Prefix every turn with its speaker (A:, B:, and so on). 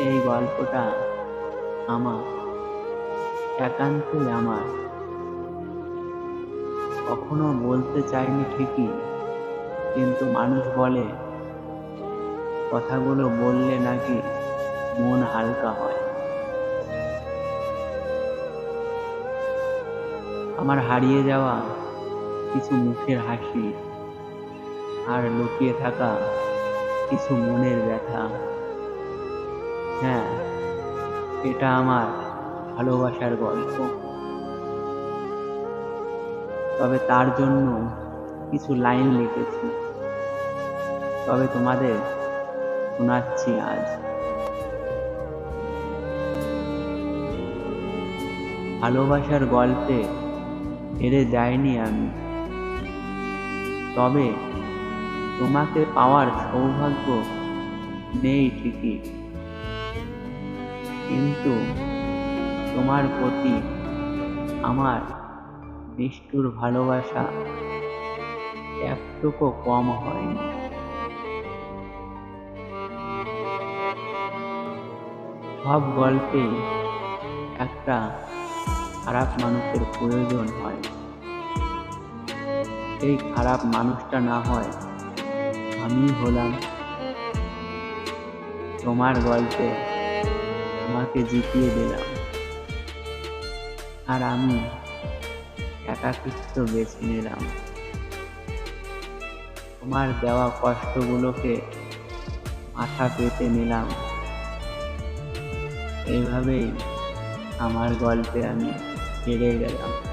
A: এই গল্পটা আমার, একান্তই আমার। কখনো বলতে চাইনি ঠিকই, কিন্তু মানুষ বলে, কথাগুলো বললে নাকি মন হালকা হয়। আমার হারিয়ে যাওয়া কিছু মুখের হাসি আর লুকিয়ে থাকা কিছু মনের ব্যথা। হ্যাঁ এটা আমার ভালোবাসার গল্প। তবে তার জন্য কিছু লাইন লিখেছি। তবে তোমাদের শোনাচ্ছি আজ। ভালোবাসার গল্পে হেরে যাইনি আমি। তবে তোমাকে পাওয়ার সৌভাগ্য নেই ঠিকই। কিন্তু তোমার প্রতি আমার নিষ্ঠুর ভালোবাসা একটুকু কম হয়নি। সব গল্পে একটা খারাপ মানুষের প্রয়োজন হয়। এই খারাপ মানুষটা না হয় আমি হলাম তোমার গল্পে তোমাকে জিতিয়ে দিলাম। আর আমি একাকিত্ব বেছে নিলাম। তোমার দেওয়া কষ্টগুলোকে মাথা পেতে নিলাম। এইভাবেই আমার গল্পে আমি হেরে গেলাম।